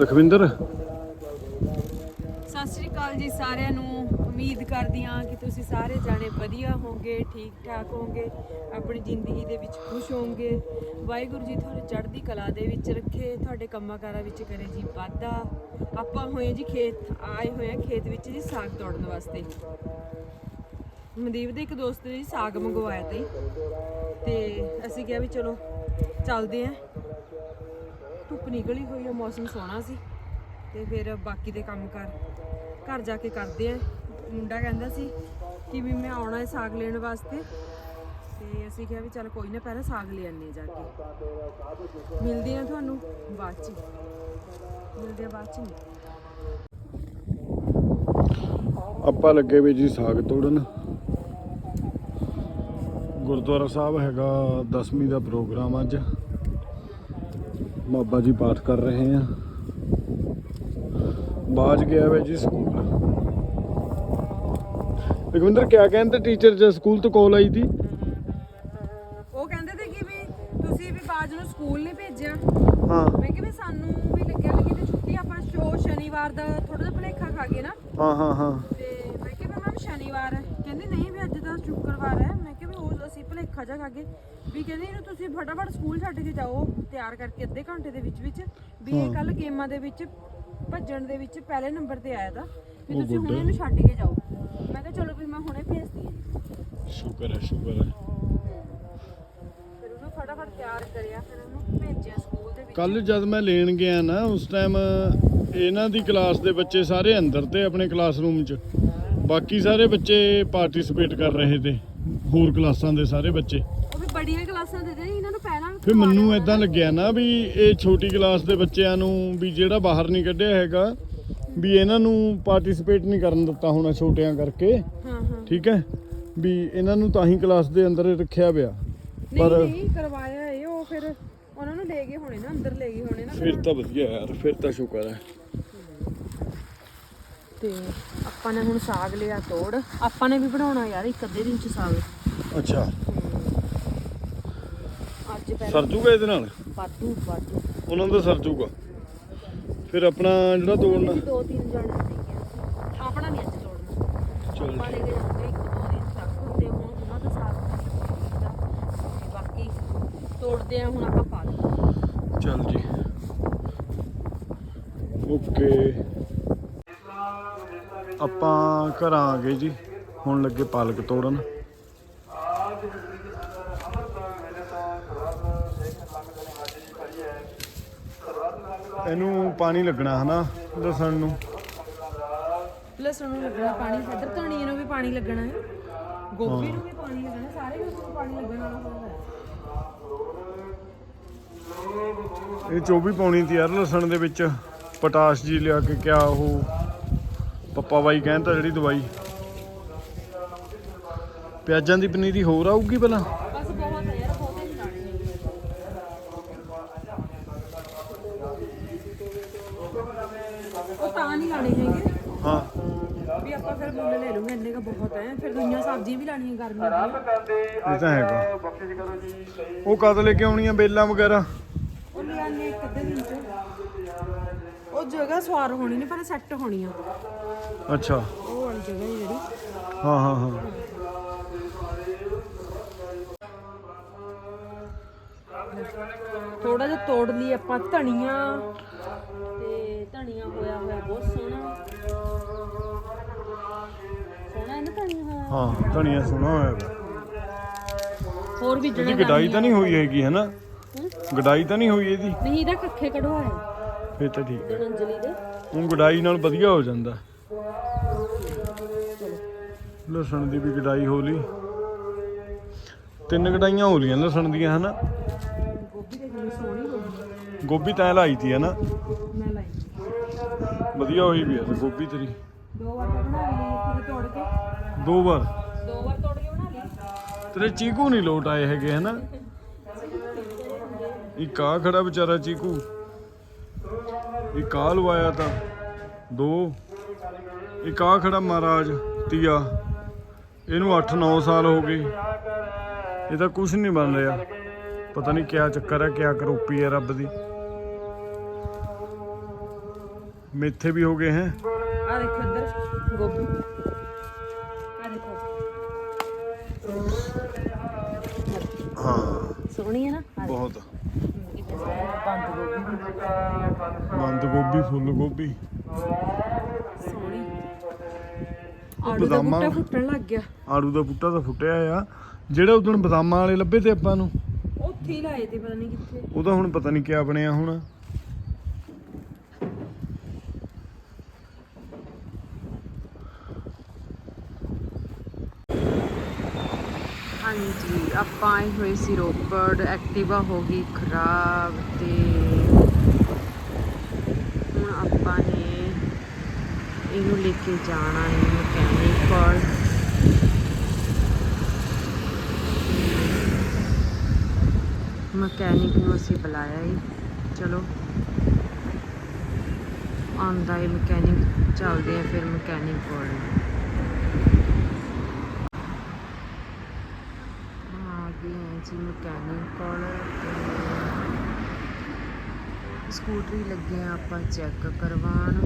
ਲਖਵਿੰਦਰ ਸਤਿ ਸ਼੍ਰੀ ਅਕਾਲ ਜੀ ਸਾਰਿਆਂ ਨੂੰ। ਉਮੀਦ ਕਰਦੀ ਹਾਂ ਕਿ ਤੁਸੀਂ ਸਾਰੇ ਜਾਣੇ ਵਧੀਆ ਹੋਗੇ ਠੀਕ ਠਾਕ ਹੋਗੇ ਆਪਣੀ ਜ਼ਿੰਦਗੀ ਦੇ ਵਿੱਚ ਖੁਸ਼ ਹੋਗੇ ਵਾਹਿਗੁਰੂ ਜੀ ਤੁਹਾਨੂੰ ਚੜ੍ਹਦੀ ਕਲਾ ਦੇ ਵਿੱਚ ਰੱਖੇ, ਤੁਹਾਡੇ ਕੰਮਾਂ ਕਾਰਾਂ ਵਿੱਚ ਕਰੇ ਜੀ ਵਾਧਾ। ਆਪਾਂ ਹੋਏ ਜੀ ਖੇਤ, ਆਏ ਹੋਏ ਆ ਖੇਤ ਵਿੱਚ ਜੀ ਸਾਗ ਤੋੜਨ ਵਾਸਤੇ। ਮਨਦੀਪ ਦੇ ਇੱਕ ਦੋਸਤ ਨੇ ਜੀ ਸਾਗ ਮੰਗਵਾਇਆ ਤਾ ਤੇ ਅਸੀਂ ਕਿਹਾ ਵੀ ਚਲੋ ਚੱਲਦੇ ਆਂ ਧੁੱਪ ਨਿਕਲੀ ਹੋਈ ਆ, ਮੌਸਮ ਸੋਹਣਾ ਸੀ। ਤੇ ਫਿਰ ਬਾਕੀ ਦੇ ਕੰਮ ਕਰ, ਘਰ ਜਾ ਕੇ ਕਰਦੇ ਆ। ਮੁੰਡਾ ਕਹਿੰਦਾ ਸੀ ਕਿ ਵੀ ਮੈਂ ਆਉਣਾ ਹੈ ਸਾਗ ਲੈਣ ਵਾਸਤੇ। ਤੇ ਅਸੀਂ ਕਿਹਾ ਵੀ ਚੱਲ ਕੋਈ ਨਾ, ਪਹਿਲਾਂ ਸਾਗ ਲੈ ਆਨੇ ਜਾ ਕੇ। ਮਿਲਦੇ ਆ ਤੁਹਾਨੂੰ ਬਾਅਦ ਚ। ਮਿਲਦੇ ਆ ਬਾਅਦ ਚ ਆਪਾਂ ਲੱਗੇ ਵੀ ਜੀ ਸਾਗ ਤੋੜਨ। ਗੁਰਦੁਆਰਾ ਸਾਹਿਬ ਹੈਗਾ 10ਵੀਂ ਦਾ ਪ੍ਰੋਗਰਾਮ ਅੱਜ। ਬਾਬਾ ਜੀ ਪਾਠ ਕਰ ਰਹੇ ਆ। ਬਾਜ ਗਿਆ ਵੇ ਜੀ ਸਕੂਲ। ਲਖਵਿੰਦਰ ਕਿਆ ਕਹਿੰਦੇ ਟੀਚਰ ਜੇ ਸਕੂਲ ਤੋਂ ਕਾਲ ਆਈ ਥੀ ਉਹ ਕਹਿੰਦੇ ਤੇ ਕਿ ਵੀ ਤੁਸੀਂ ਵੀ ਬਾਜ ਨੂੰ ਸਕੂਲ ਨਹੀਂ ਭੇਜਿਆ। ਹਾਂ। ਮੈਂ ਕਿਹਾ ਵੀ ਸਾਨੂੰ ਵੀ ਲੱਗਿਆ ਵੀ ਕਿਤੇ ਛੁੱਟੀ ਆਪਾਂ ਸ਼ੋ ਸ਼ਨੀਵਾਰ ਦਾ ਥੋੜਾ ਜਿਹਾ ਭੁਲੇਖਾ ਖਾ ਗਏ ਨਾ। ਹਾਂ ਹਾਂ ਹਾਂ। ਤੇ ਮੈਂ ਕਿਹਾ ਮੈਮ ਸ਼ਨੀਵਾਰ ਹੈ। ਕਹਿੰਦੀ ਨਹੀਂ ਵੀ ਅੱਜ ਤਾਂ ਸ਼ੁੱਕਰਵਾਰ ਹੈ। ਮੈਂ ਉਹ ਅਸੀਂ ਭੁਲੇਖਾ ਜਾ ਖਾਗੇ ਵੀ ਕਹਿੰਦੀ ਇਹਨੂੰ ਤੁਸੀਂ ਫਟਾਫਟ ਸਕੂਲ ਛੱਡ ਕੇ ਜਾਓ ਤਿਆਰ ਕਰਕੇ ਅੱਧੇ ਘੰਟੇ ਦੇ ਵਿੱਚ ਵਿੱਚ ਵੀ ਇਹ ਕੱਲ ਗੇਮਾਂ ਦੇ ਵਿੱਚ ਭੱਜਣ ਦੇ ਵਿੱਚ ਪਹਿਲੇ ਨੰਬਰ ਤੇ ਆਇਆ ਤਾਂ ਵੀ ਤੁਸੀਂ ਹੁਣੇ। ਇਹਨੂੰ ਛੱਡ ਕੇ ਜਾਓ। ਮੈਂ ਕਿਹਾ ਚਲੋ ਵੀ ਮੈਂ ਹੁਣੇ ਭੇਜਦੀ ਹਾਂ। ਸ਼ੁਕਰ ਹੈ ਸ਼ੁਕਰ ਹੈ। ਫਿਰ ਉਹਨੂੰ ਫਟਾਫਟ ਤਿਆਰ ਕਰਿਆ ਫਿਰ ਉਹਨੂੰ ਭੇਜਿਆ ਸਕੂਲ ਦੇ ਵਿੱਚ। ਕੱਲ ਜਦ ਮੈਂ ਲੈਣ ਗਿਆ ਨਾ ਉਸ ਟਾਈਮ ਇਹਨਾਂ ਦੀ ਕਲਾਸ ਦੇ ਬੱਚੇ ਸਾਰੇ ਅੰਦਰ ਤੇ ਆਪਣੇ ਕਲਾਸਰੂਮ 'ਚ। ਬਾਕੀ ਸਾਰੇ ਬੱਚੇ ਪਾਰਟਿਸਿਪੇਟ ਕਰ ਰਹੇ ਤੇ। ਹੋਰ ਕਲਾਸਾਂ ਦੇ ਸਾਰੇ ਬੱਚੇ। ਉਹ ਵੀ ਬੜੀਆਂ ਕਲਾਸਾਂ ਦੇ ਦੇ ਇਹਨਾਂ ਨੂੰ ਪਹਿਲਾਂ ਫਿਰ ਮੈਨੂੰ ਇਦਾਂ ਲੱਗਿਆ ਨਾ ਵੀ ਇਹ ਛੋਟੀ ਕਲਾਸ ਦੇ ਬੱਚਿਆਂ ਨੂੰ ਵੀ ਜਿਹੜਾ ਬਾਹਰ ਨਹੀਂ ਕੱਢਿਆ ਹੈਗਾ ਵੀ ਇਹਨਾਂ ਨੂੰ ਪਾਰਟਿਸਿਪੇਟ ਨਹੀਂ ਕਰਨ ਦਿੱਤਾ ਹੋਣਾ ਛੋਟਿਆਂ ਕਰਕੇ। ਹਾਂ ਹਾਂ। ਠੀਕ ਹੈ? ਵੀ ਇਹਨਾਂ ਨੂੰ ਤਾਂ ਹੀ ਕਲਾਸ ਦੇ ਅੰਦਰ ਰੱਖਿਆ ਪਿਆ। ਨਹੀਂ ਪਰ- ਨਹੀਂ ਕਰਵਾਇਆ ਇਹ ਉਹ ਫਿਰ ਉਹਨਾਂ ਨੂੰ ਲੈ ਗਏ ਹੋਣੇ ਨਾ ਅੰਦਰ ਲੈ ਗਏ ਹੋਣੇ ਨਾ। ਫਿਰ ਤਾਂ ਵਧੀਆ ਯਾਰ ਫਿਰ ਤਾਂ ਸ਼ੁਕਰ ਹੈ। ਤੇ ਆਪਾਂ ਨੇ ਹੁਣ ਸਾਗ ਲਿਆ ਤੋੜ। ਆਪਾਂ ਨੇ ਵੀ ਬਣਾਉਣਾ ਯਾਰ ਇੱਕ ਅੱਧੇ ਦਿਨ ਚ ਸਾਗ। ਅੱਛਾ। ਅੱਜ ਪਹਿਲਾਂ ਸਰ ਜੂਗਾ ਇਹਦੇ ਨਾਲ? ਵਾਧੂ ਵਾਧੂ। ਉਹਨਾਂ ਦਾ ਸਰ ਜੂਗਾ। ਫਿਰ ਆਪਣਾ ਜਿਹੜਾ ਤੋੜਨਾ। ਦੋ ਤਿੰਨ ਜਣੇ ਸੀਗੇ ਆਪਣਾ ਨਹੀਂ ਅੱਜ ਤੋੜਨਾ। ਚਲ ਆਪਾਂ ਲੈ ਕੇ ਜਾਂਦੇ ਇੱਕ ਦੋ ਦਿਨ ਤੱਕ। ਤੇ ਹੁਣ ਉਹਨਾਂ ਦਾ ਸਾਗ ਖਾਣਾ ਤੇ ਬਾਕੀ ਤੋੜਦੇ ਆ ਹੁਣ ਆਪਾਂ ਪਾ ਲਓ ਚੱਲ ਜੀ। ਓਕੇ। ਆਪਾਂ ਘਰਾਂ ਆ ਗਏ ਜੀ। ਹੁਣ ਲੱਗੇ ਪਾਲਕ ਤੋੜਨ। ਇਹਨੂੰ ਪਾਣੀ ਲੱਗਣਾ ਹਨਾ ਲਸਣ ਨੂੰ। ਲਸਣ ਨੂੰ ਲੱਗਣਾ ਪਾਣੀ ਇੱਧਰ ਧਨੀਏ ਨੂੰ ਵੀ ਪਾਣੀ ਲੱਗਣਾ ਹੈ। ਗੋਭੀ ਨੂੰ ਵੀ ਪਾਣੀ ਲੱਗਣਾ ਸਾਰੇ ਨੂੰ ਪਾਣੀ ਲੱਗਣ ਇਹ 24 ਪਾਉਣੀ ਤੀ ਯਾਰ ਲਸਣ ਦੇ ਵਿੱਚ। ਪਟਾਸ਼ ਜੀ ਲਿਆ ਕੇ ਕਿਆ ਉਹ ਪੱਪਾ ਬਾਈ ਕਹਿੰਦਾ ਜਿਹੜੀ ਦਵਾਈ। ਪਿਆਜ਼ਾਂ ਦੀ ਪਨੀਰੀ ਹੋਰ ਆਊਗੀ ਪਹਿਲਾਂ। ਬਸ ਬਹੁਤ ਹੈ ਯਾਰ ਬਹੁਤੇ ਨਹੀਂ ਲਾਣੀ ਉਹ ਤਾਂ ਨਹੀਂ ਲਾਣੇ ਹੈਗੇ। ਹਾਂ। ਵੀ ਆਪਾਂ ਫਿਰ ਮੁੱਲ ਲੈ ਲੂਗੇ ਇੰਨੇ ਦਾ ਬਹੁਤ ਹੈ ਫਿਰ ਦੁਨੀਆ ਸਬਜ਼ੀਆਂ ਵੀ ਲਾਣੀਆਂ ਗਰਮੀਆਂ ਇਹ ਤਾਂ ਹੈਗਾ। ਉਹ ਕਦ ਲੈ ਕੇ ਆਉਣੀਆਂ ਬੇਲਾਂ ਵਗੈਰਾ? ਉਹ ਲਿਆਣੇ ਇੱਕ ਅੱਧੇ ਦਿਨ ਚ। ਜਗ੍ਹਾ ਸਵਾਰ ਹੋਣੀ ਨਹੀਂ ਪਰ ਸੈੱਟ ਹੋਣੀ ਆ। ਅੱਛਾ। ਉਹ ਵਾਲੀ ਜਗ੍ਹਾ ਹੈ ਜਿਹੜੀ। ਹਾਂ ਹਾਂ ਹਾਂ। ਥੋੜਾ ਜਿਹਾ ਤੋੜ ਲਈ ਆਪਾਂ ਧਨੀਆ। ਤੇ ਧਨੀਆ ਹੋਇਆ ਹੋਇਆ ਬਹੁਤ ਸੋਹਣਾ। ਸੋਹਣਾ ਹੈ ਨਾ ਧਨੀਆ? ਹੋਇਆ ਹਾਂ ਧਨੀਆ ਸੋਹਣਾ ਹੋਇਆ ਵਾ। ਹੋਰ ਵੀ ਇਹਦੀ ਜਿਹੜੇ ਗਡਾਈ ਤਾਂ ਨਹੀਂ ਹੋਈ ਹੈਗੀ ਹੈ ਨਾ? ਗਡਾਈ ਤਾਂ ਨਹੀਂ ਹੋਈ ਇਹਦੀ। ਨਹੀਂ ਇਹਦਾ ਕੱਖੇ ਕਢਵਾਇਆ ਫਿਰ ਤਾਂ ਠੀਕ ਹੈ। ਅੰਜਲੀ ਦੇ। ਹੁਣ ਗਡਾਈ ਨਾਲ ਵਧੀਆ ਹੋ ਜਾਂਦਾ। ਲਸਣ ਦੀ ਵੀ ਗਡਾਈ ਹੋ ਲਈ। ਤਿੰਨ ਗਡਾਈਆਂ ਹੋ ਲੀਆਂ ਲਸਣ ਦੀਆਂ ਹਨਾ? ਗੋਭੀ ਦੇ ਕਿੰਨੀ ਸੋਹਣੀ ਹੋਈ ਗੋਭੀ ਤਾਂ ਲਾਈ ਤੀ ਮੈਂ ਲਾਈ ਵਧੀਆ ਹੋਈ ਵੀ ਤੇ ਗੋਭੀ ਤੇਰੀ। ਦੋ ਵਾਰ ਬਣਾ ਲਈ ਤੋੜ ਕੇ। ਦੋ ਵਾਰ? ਦੋ ਵਾਰ ਤੋੜ ਕੇ ਬਣਾ ਲਈ। ਤੇਰੇ ਚੀਕੂ ਨਹੀਂ ਲੋਟ ਆਏ ਹੈਗੇ ਹਨਾ? ਇੱਕ ਆ ਖੜਾ ਵਿਚਾਰਾ ਚੀਕੂ। ਇੱਕ ਆ ਲਵਾਇਆ ਤਾਂ ਦੋ ਇੱਕ ਆ ਖੜਾ ਮਹਾਰਾਜ ਤੀਆ। ਇਹਨੂੰ 8-9 ਸਾਲ ਹੋ ਗਏ। ਇਹ ਤਾਂ ਕੁਝ ਨਹੀਂ ਬਣ ਰਿਹਾ। ਪਤਾ ਨਹੀਂ ਕਿਆ ਚੱਕਰ ਹੈ ਕਿਆ ਕਰੋਪੀ ਹੈ ਰੱਬ ਦੀ। ਮੇਥੇ ਵੀ ਹੋ ਗਏ ਹੈ। ਆ ਦੇਖੋ ਇੱਧਰ ਗੋਭੀ। ਆ ਦੇਖੋ। ਹਾਂ। ਸੋਹਣੀ ਹੈ ਨਾ। ਬਹੁਤ। ਬੰਦ ਗੋਭੀ ਬੰਦ ਗੋਭੀ ਫੁੱਲ ਗੋਭੀ। ਸੋਹਣੀ। ਆਲੂ ਦਾ ਬੂਟਾ ਫੁੱਟਣ ਲੱਗ ਗਿਆ। ਆੜੂ ਦਾ ਬੂਟਾ ਤਾਂ ਫੁੱਟਿਆ ਆ। ਜਿਹੜੇ ਉਦੋਂ ਬਦਾਮਾਂ ਵਾਲੇ ਲੱਭੇ ਤੇ ਆਪਾਂ ਨੂੰ? ਉੱਥੇ ਹੀ ਲਾਏ ਤੇ ਪਤਾ ਨਹੀਂ ਕਿੱਥੇ। ਉਹਦਾ ਹੁਣ ਪਤਾ ਨਹੀਂ ਕਿਆ ਬਣਿਆ ਹੁਣ। ਹਾਂਜੀ, ਆਪਾਂ ਆਏ ਹੋਏ ਸੀ ਰੋਪੜ, ਐਕਟਿਵਾ ਹੋ ਗਈ ਖਰਾਬ ਤੇ ਹੁਣ ਆਪਾਂ ਨੇ ਇਹਨੂੰ ਲੈ ਕੇ ਜਾਣਾ ਹੈ ਮਕੈਨਿਕ ਕੋਲ। ਮਕੈਨਿਕ ਨੂੰ ਅਸੀਂ ਬੁਲਾਇਆ ਹੈ ਚਲੋ। ਆਉਂਦਾ ਹੈ ਮਕੈਨਿਕ, ਚੱਲਦੇ ਆ ਫਿਰ ਮਕੈਨਿਕ ਕੋਲ ਆ ਗਏ ਮਕੈਨਿਕ ਕੋਲ ਤੇ ਸਕੂਟਰੀ ਲੱਗੇ ਆ ਆਪਾਂ ਚੈੱਕ ਕਰਵਾਉਣ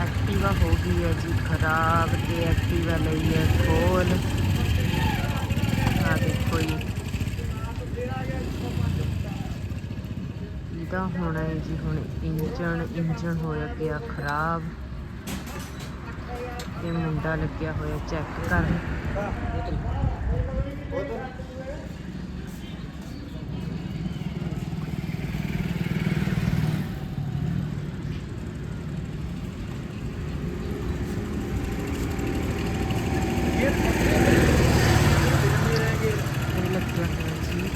ਐਕਟਿਵਾ ਹੋ ਗਈ ਹੈ ਜੀ ਖਰਾਬ ਤੇ ਐਕਟਿਵਾ ਲਈ ਹੈ ਖੋਲ ਆ ਦੇਖੋ ਜੀ ਇਹਦਾ ਹੋਣਾ ਹੈ ਜੀ ਹੁਣ ਇੰਜਣ ਇੰਜਣ ਹੋਇਆ ਪਿਆ ਖਰਾਬ। ਇਹ ਮੁੰਡਾ ਲੱਗਿਆ ਹੋਇਆ ਚੈੱਕ ਕਰਨ ਲੱਗਿਆ ਹੋਇਆ ਜੀ।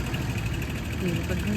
ਤੇਲ ਕੱਢਣ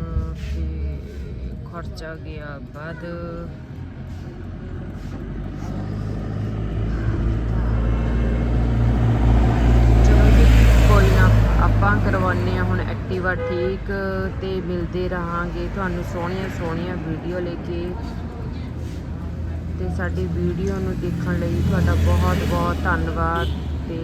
ਖਰਚਾ ਗਿਆ ਵੱਧ। ਕੋਈ ਆਪਾਂ ਕਰਵਾਉਂਦੇ ਆ ਹੁਣ ਐਕਟਿਵਾ ਠੀਕ ਤੇ ਮਿਲਦੇ ਰਹਾਂਗੇ। ਤੁਹਾਨੂੰ ਸੋਹਣੀਆਂ ਸੋਹਣੀਆਂ ਵੀਡੀਓ ਲੈ ਕੇ। ਤੇ ਸਾਡੀ ਵੀਡੀਓ ਨੂੰ ਦੇਖਣ ਲਈ ਤੁਹਾਡਾ ਬਹੁਤ ਬਹੁਤ ਧੰਨਵਾਦ ਤੇ